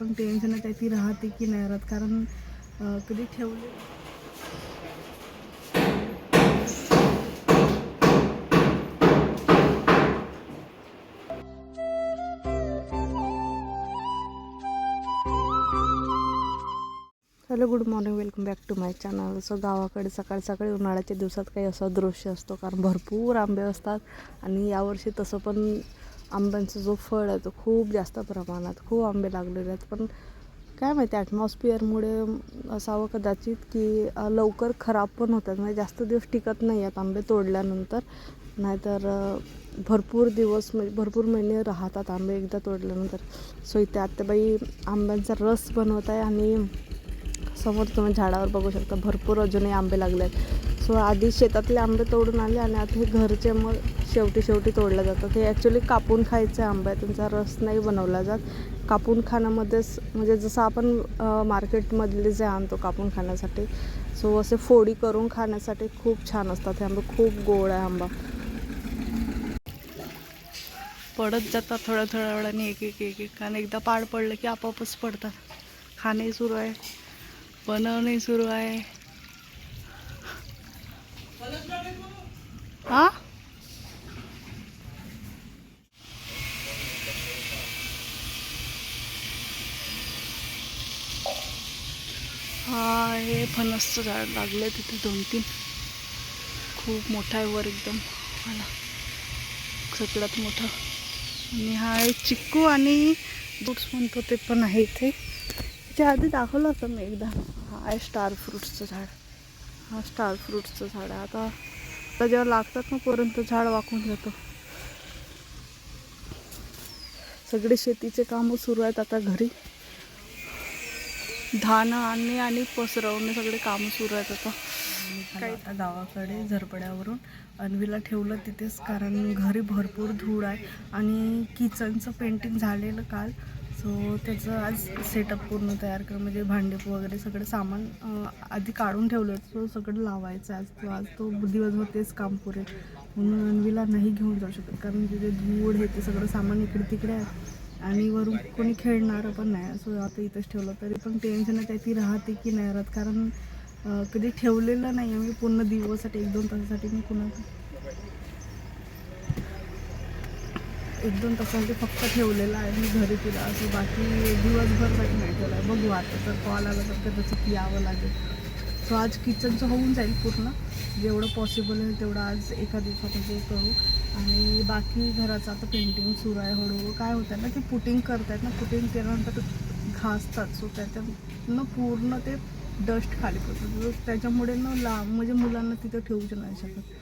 पण टेन्शन आहे ती राहते की नाही राहत. कारण कधी ठेवले? Hello good morning welcome back to my channel so गावाकडे सकाळी सकाळी उन्हाळ्याच्या दिवसात काही असा दृश्य असतो कारण भरपूर आंबे असतात. आणि यावर्षी तसं पण आंब्यांचा जो फळ आहे तो खूप जास्त प्रमाणात खूप आंबे लागलेले आहेत. पण काय माहिती ॲटमॉस्फिअरमुळे असावं कदाचित की लवकर खराब पण होतात. म्हणजे जास्त दिवस टिकत नाही आहेत आंबे तोडल्यानंतर. नाहीतर भरपूर दिवस म्हणजे भरपूर महिने राहतात आंबे एकदा तोडल्यानंतर. सो इथे आत्ताबाई आंब्यांचा रस बनवत आहे आणि समोर तुम्ही झाडावर बघू शकता भरपूर अजूनही आंबे लागले आहेत सो आधी शेतातले आंबे तोडून आले आणि आता हे घरचे मग शेवटी शेवटी तोडले जातात. हे ॲक्च्युली कापून खायचे आंबे आहे त्यांचा रस नाही बनवला जात. कापून खाण्यामध्येच म्हणजे जसं आपण मार्केटमधले जे आणतो कापून खाण्यासाठी सो असे फोडी करून खाण्यासाठी खूप छान असतात. हे आंबे खूप गोड आहे आंबा. पडत जातात थोड्या थोड्या वेळाने एक एक एक एक. आणि एकदा पाड पडलं की आपोआपच पडतात. खाणे सुरू आहे. बनवणे सुरू आहे. हा? हा हे फणसचं झाड लागलं तिथे दोन तीन खूप मोठा आहे वर एकदम. मला सगळ्यात मोठं. आणि हा आहे चिक्कू आणि फ्रुट्स म्हणतो ते पण आहे इथे. त्याच्या आधी दाखवलं होतं मी एकदा. हा आहे स्टार फ्रूट्सचं झाड. हा स्टार फ्रूट्सचं झाड आहे. आता आता जेव्हा लागतात ना पर्यंत झाड वाकून जातं सगळे शेतीचे कामं सुरू आहेत आता घरी. धान आणणे आणि पसरवणे सगळे कामं सुरू आहेत आता. काही आता गावाकडे झरपड्यावरून. अन्वीला ठेवलं तिथेच कारण घरी भरपूर धूळ आहे. आणि किचनचं पेंटिंग झालेलं काल. सो त्याचं आज सेटअप पूर्ण तयार कर म्हणजे भांडेप वगैरे सगळं सामान आधी काढून ठेवलं सो सगळं लावायचं आज. तो आज तो दिवसभर तेच काम पुरेल. म्हणून अन्वीला नाही घेऊन जाऊ शकत. कारण तिथे धूळ हे ते सगळं सामान इकडे तिकडे आहे. आणि वरून कोणी खेळणारं पण नाही. सो आता इथंच ठेवलं. तरी पण टेन्शन आहे ती राहते की नाही राहत. कारण कधी ठेवलेलं नाही आहे मी म्हणजे पूर्ण दिवसासाठी एक दोन तासासाठी मी पुन्हा एक दोन तासासाठी फक्त ठेवलेलं आहे मी घरी तिला असं बाकी दिवसभरसाठी नाही ठेवलं आहे. बघू आता तर कॉल आला तर कदाचित यावं लागेल. सो आज किचनचं होऊन जाईल पूर्ण. जेवढं पॉसिबल आहे तेवढं आज एका दिवसामध्ये करू. आणि बाकी घराचं आता पेंटिंग सुरू आहे हळूहळू. काय होतं ना ते पुटिंग करतायत ना पुटिंग केल्यानंतर घासतात. सो त्याच्यानं पूर्ण ते डस्ट खाली पडतं. त्याच्यामुळे ना ला म्हणजे मुलांना तिथं ठेवूच नाही शकत.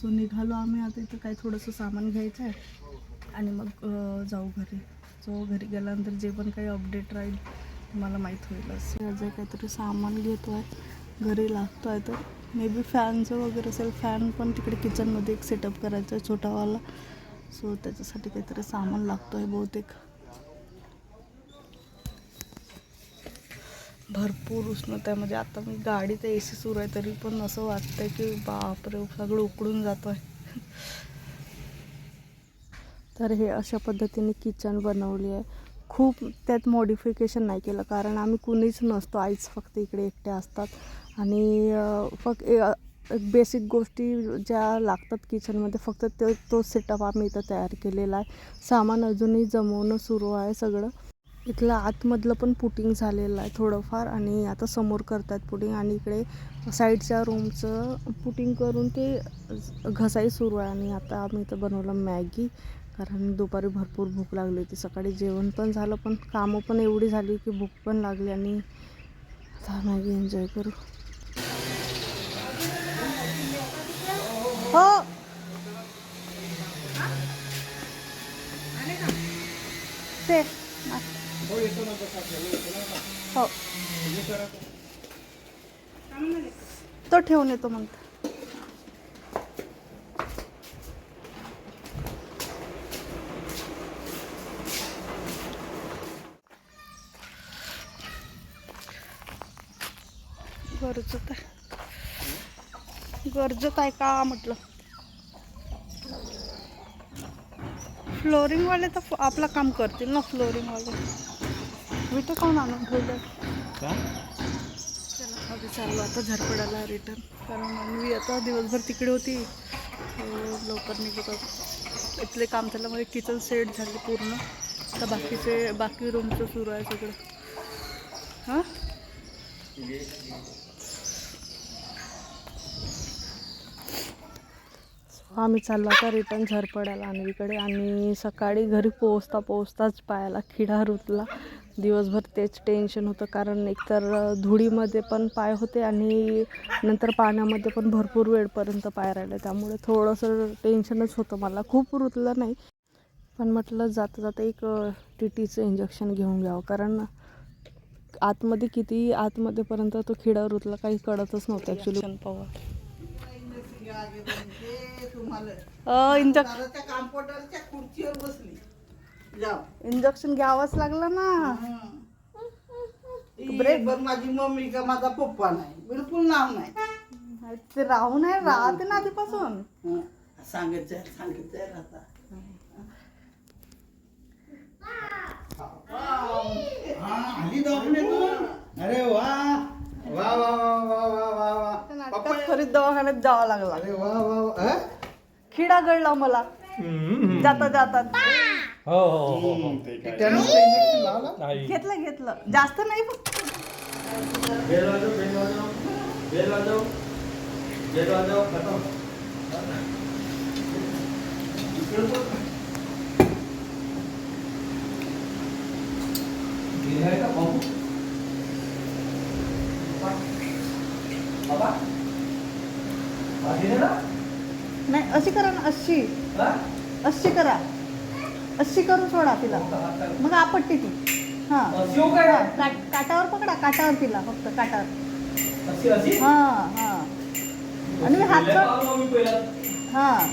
सो निघालो आम्ही आता इथं. काही थोडंसं सामान घ्यायचं आहे आणि मग जाऊ घरी. सो घरी गेल्यानंतर जे पण काही अपडेट राहील मला माहीत होईलच जे काहीतरी सामान घेतो आहे घरी लागतो आहे तर मे बी फॅनचं वगैरे असेल फॅन पण तिकडे किचनमध्ये एक सेटअप करायचा आहे छोटावाला. सो त्याच्यासाठी काहीतरी सामान लागतो आहे बहुतेक. भरपूर उष्णता आहे. म्हणजे आता मी गाडीत ए सी सुरू आहे तरी पण असं वाटतंय की बापरे सगळं उकडून जातो आहे तर हे अशा पद्धतीने किचन बनवली आहे. खूप त्यात मॉडिफिकेशन नाही केलं कारण आम्ही कुणीच नसतो. आईच फक्त इकडे एकट्या असतात. आणि फक्त बेसिक गोष्टी ज्या लागतात किचनमध्ये फक्त ते तो सेटअप आम्ही इथं तयार केलेला आहे. सामान अजूनही जमवणं सुरू आहे सगळं. इथलं आतमधलं पण पुटिंग झालेलं आहे थोडंफार आणि आता समोर करतात पुटिंग आणि इकडे साईडच्या रूमचं पुटिंग करून ते घसाई सुरू आहे. आणि आता आम्ही इथं बनवलं मॅगी. कारण दुपारी भरपूर भूक लागली होती. सकाळी जेवण पण झालं पण कामं पण एवढी झाली की भूक पण लागली आणि मॅगी एन्जॉय करू. हो! ते हो. तो ठेवून येतो म्हणतो गरजत आहे. गरजत आहे का म्हटलं? फ्लोरिंगवाले तर आपलं काम करतील ना फ्लोरिंगवाले विटे कोण आणून ठेवलं चला आम्ही चाललो आता झरपडाला रिटर्न कारण मी आता दिवसभर तिकडे होती. अं, लवकर निघत होतो. इथले काम झाल्यामुळे किचन सेट झाले पूर्ण. आता बाकीचे बाकी रूमचं सुरू आहे सगळं. हां? आम्ही चाललो आता रिटर्न झरपड्याला आणवीकडे आणि सकाळी घरी पोहोचता पोहोचताच पायाला खिडा रुतला. दिवसभर तेच टेन्शन होतं कारण एकतर धुळीमध्ये पण पाय होते आणि नंतर पाण्यामध्ये पण भरपूर वेळपर्यंत पाय राहिले. त्यामुळे थोडंसं टेन्शनच होतं मला. खूप रुतलं नाही. पण म्हटलं जाता जाता एक टी टीचं इंजेक्शन घेऊन घ्यावं कारण आतमध्ये किती आतमध्येपर्यंत तो खिडा रुतला काही कळतच नव्हतं ॲक्च्युली पवार इंजेक्शन त्या कॉम्प्युटरच्या खुर्चीवर बसली. जाऊ. इंजेक्शन घ्यावंच लागलं ना. ब्रेक बर माझी मम्मी का माझा पप्पा नाही. बिलकुल नाव नाही. ते राहून आहे राहते ना आधीपासून. सांगायचंय आता आली दवाखान्यातून? अरे वा. वा वा वा वा वा वा. वा खरीच दवाखान्यात जावं लागला. अरे वा वा वा? खिडा गळला मला. जाता जातात हो हो हो हो इंजेक्शन लावलं नाही. घेतलं घेतलं. जास्त नाही फक्त बेल वाजव बेल वाजव. बेल वाजव. बेल वाजव. खतम. गिराय का भाऊ बाबा? ना. नाही अशी करा ना अशी. हा? अशी करा. अशी करून सोडा तिला. मग आपटते ती. हां. शिव काय हां, काट काटावर पकडा काटावर तिला फक्त काटावर. अशी अशी? हां हां. आणि मी हात हां.